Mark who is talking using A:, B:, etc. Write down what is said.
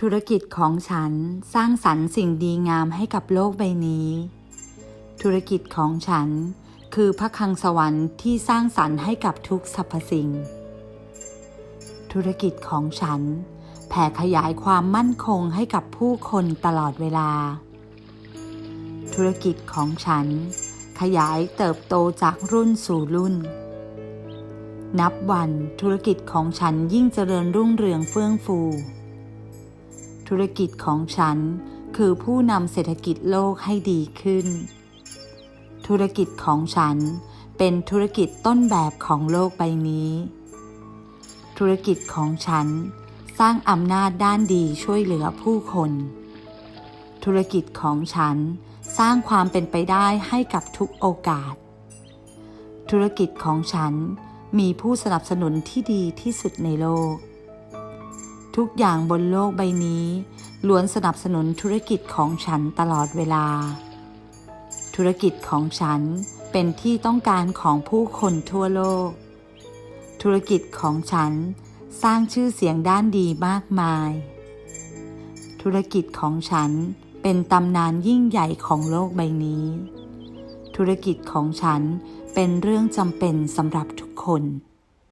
A: ธุรกิจของฉันสร้างสรรค์สิ่งดีงามให้กับโลกใบนี้ ธุรกิจของฉันคือพระคังสวรรค์ที่สร้างสรรค์ให้กับทุกสรรพสิ่ง ธุรกิจของฉัน แผ่ขยายความมั่นคงให้กับผู้คนตลอดเวลา ธุรกิจของฉัน ขยายเติบโตจากรุ่นสู่รุ่น นับวันธุรกิจของฉันยิ่งเจริญรุ่งเรืองเฟื่องฟู ธุรกิจของฉันคือผู้นำเศรษฐกิจโลกให้ดีขึ้น ธุรกิจของฉันเป็นธุรกิจต้นแบบของโลกใบนี้ ธุรกิจของฉันสร้างอำนาจด้านดีช่วยเหลือผู้คน ธุรกิจของฉันสร้างความเป็นไปได้ให้กับทุกโอกาส ธุรกิจของฉันมีผู้สนับสนุนที่ดีที่สุดในโลก ทุกอย่างบนโลกใบนี้ล้วนสนับสนุนธุรกิจของฉันตลอดเวลา ธุรกิจของฉันเป็นที่ต้องการของผู้คนทั่วโลก ธุรกิจของฉันสร้างชื่อเสียงด้านดีมากมาย ธุรกิจของฉันเป็นตำนานยิ่งใหญ่ของโลกใบนี้ ธุรกิจของฉันเป็นเรื่องจำเป็นสำหรับทุกคน